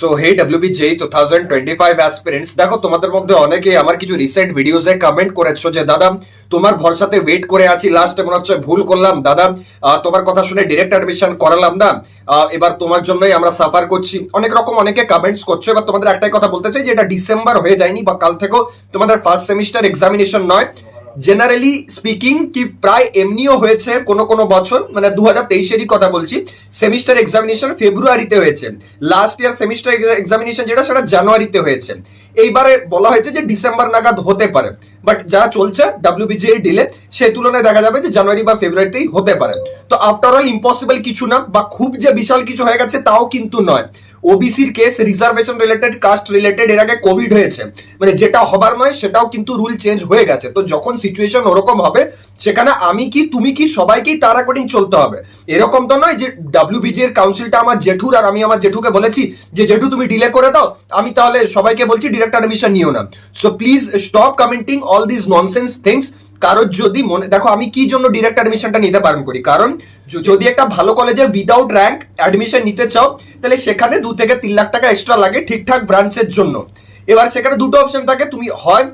So hey WB J two thousand twenty five aspirants দেখো, তোমাদের মধ্যে অনেকে আমার কিছু রিসেন্ট ভিডিওসে কমেন্ট করেছ যে, দাদা, তোমার ভরসাতে ওয়েট করে আছি। লাস্টে মনে হচ্ছে ভুল করলাম। দাদা তোমার কথা শুনে ডিরেক্ট অ্যাডমিশন করালাম না। এবার তোমার জন্যই আমরা সাফার করছি। অনেক রকম অনেকে কমেন্টস করছ। এবার তোমাদের একটাই কথা বলতে চাই যে, এটা ডিসেম্বর হয়ে যায়নি বা কাল থেকেও তোমাদের ফার্স্ট সেমিস্টার এক্সামিনেশন নয়। জেনারেলি স্পিকিং কি প্রায় এমনিও হয়েছে কোনো কোনো বছর মানে দু হাজার তেইশেরই কথা বলছি সেমিস্টার এক্সামিনেশন ফেব্রুয়ারিতে হয়েছে। লাস্ট ইয়ার সেমিস্টার এক্সামিনেশন যেটা, সেটা জানুয়ারিতে হয়েছে। এইবারে বলা হয়েছে যে ডিসেম্বর নাগাদ হতে পারে। বাট যা চলছে ডাব্লিউবিজি এর ডিলে সে তুলনায় দেখা যাবে যে জানুয়ারি বা ফেব্রুয়ারিতেই হতে পারে। তো আফটার অল ইম্পসিবল কিছু না, বা খুব যে বিশাল কিছু হয়ে গেছে, তাও কিন্তু নয়। ওবিসির case reservation related caste related এর আগে কোভিড হয়েছে। মানে যেটা হবার নয়, সেটাও কিন্তু রুল চেঞ্জ হয়ে গেছে। তো যখন সিচুয়েশন ওরকম হবে, সেখানে আমি কি, তুমি কি, সবাইকেই তার অ্যাকর্ডিং চলতে হবে। এরকম তো নয় যে ডাব্লিউবিজি এর কাউন্সিলটা আমার জেঠুর, আর আমি আমার জেঠুকে বলেছি যে, জেঠু, তুমি ডিলে করে দাও, আমি তাহলে সবাইকে বলছি ডিরেক্ট অ্যাডমিশন নিও না। So please stop commenting all this nonsense things কারোর যদি মনে, দেখো আমি কি জন্য ডিরেক্ট অ্যাডমিশনটা নিতে পারেন করি? কারণ যদি একটা ভালো কলেজে উইদাউট র্যাঙ্ক অ্যাডমিশন নিতে চাও, তাহলে সেখানে দু থেকে তিন লাখ টাকা এক্সট্রা লাগে ঠিকঠাক ব্রাঞ্চের জন্য। এবার সেখানে দুটো অপশন থাকে, তুমি হয়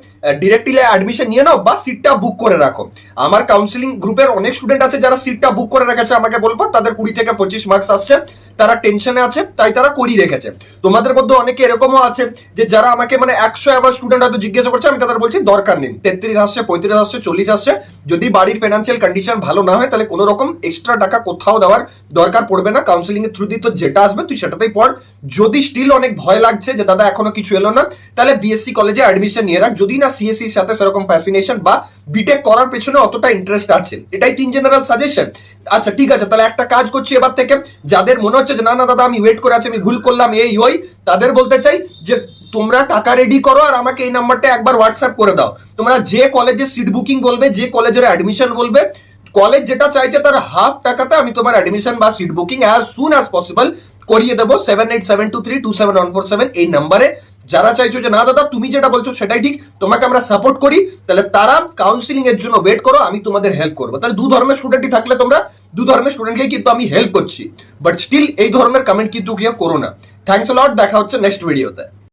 ডিরেক্টলি অ্যাডমিশন নিয়ে নাও বা সিটটা বুক করে রাখো। আমার কাউন্সিলিং গ্রুপের অনেক স্টুডেন্ট আছে যারা সিটটা বুক করে রেখেছে, আমাকে বলব, তাদের কুড়ি থেকে পঁচিশ মার্কস আসছে, তারা টেনশনে আছে, তাই তারা করিয়ে রেখেছে। তোমাদের মধ্যে অনেকে এরকমও আছে যে যারা আমাকে মানে একশো আবার স্টুডেন্ট হয়তো জিজ্ঞাসা করছে, আমি তাদের বলছি, দরকার নেই, তেত্রিশ আসছে, পঁয়ত্রিশ আসছে, চল্লিশ আসছে। যদি বাড়ির ফিনান্সিয়াল কন্ডিশন ভালো না হয়, তাহলে কোনো রকম এক্সট্রা টাকা কোথাও দেওয়ার দরকার পড়বে না। কাউন্সিলিং এর থ্রু দিয়ে তো যেটা আসবে, তুই সেটাতেই পড়। যদি স্টিল অনেক ভয় লাগছে যে, দাদা, এখনও কিছু এলো না, তাহলে বিএসসি কলেজে অ্যাডমিশন নিয়ে রাখ। যদি না সিএসসির সাথে সেরকম ফ্যাসিনেশন বা বিটেক করার পেছনে অতটা ইন্টারেস্ট আছে। এটাই তিন জেনারেল সাজেশন আচ্ছা ঠিক আছে, তাহলে একটা কাজ করছি এবার থেকে। যাদের মনে হচ্ছে যে, না না, দাদা, আমি ওয়েট করে আছি, আমি ভুল করলাম, এই, ওই, তাদের বলতে চাই যে, তোমরা টাকা রেডি করো আর আমাকে এই নাম্বারটা একবার হোয়াটসঅ্যাপ করে দাও। তোমরা যে কলেজে সিট বুকিং বলবে, যে কলেজের অ্যাডমিশন বলবে কলেজ যেটা চাইছে তার হাফ টাকাতে আমি তোমার অ্যাডমিশন বা seat booking as soon as possible করিয়ে দেবো। Seven eight seven two three two seven one four seven এই নাম্বারে যারা চাইছো যে, না দাদা, তুমি যেটা বলছো সেটাই ঠিক, তোমাকে আমরা সাপোর্ট করি, তাহলে তারা কাউন্সিলিং এর জন্য ওয়েট করো, আমি তোমাদের হেল্প করব। তাহলে দু ধরনের স্টুডেন্টই থাকলে তোমরা, দু ধরনের স্টুডেন্টকে কিন্তু আমি হেল্প করছি। বাট স্টিল এই ধরনের কমেন্ট কিন্তু কেউ করো না। থ্যাংকস লট দেখা হচ্ছে নেক্সট ভিডিওতে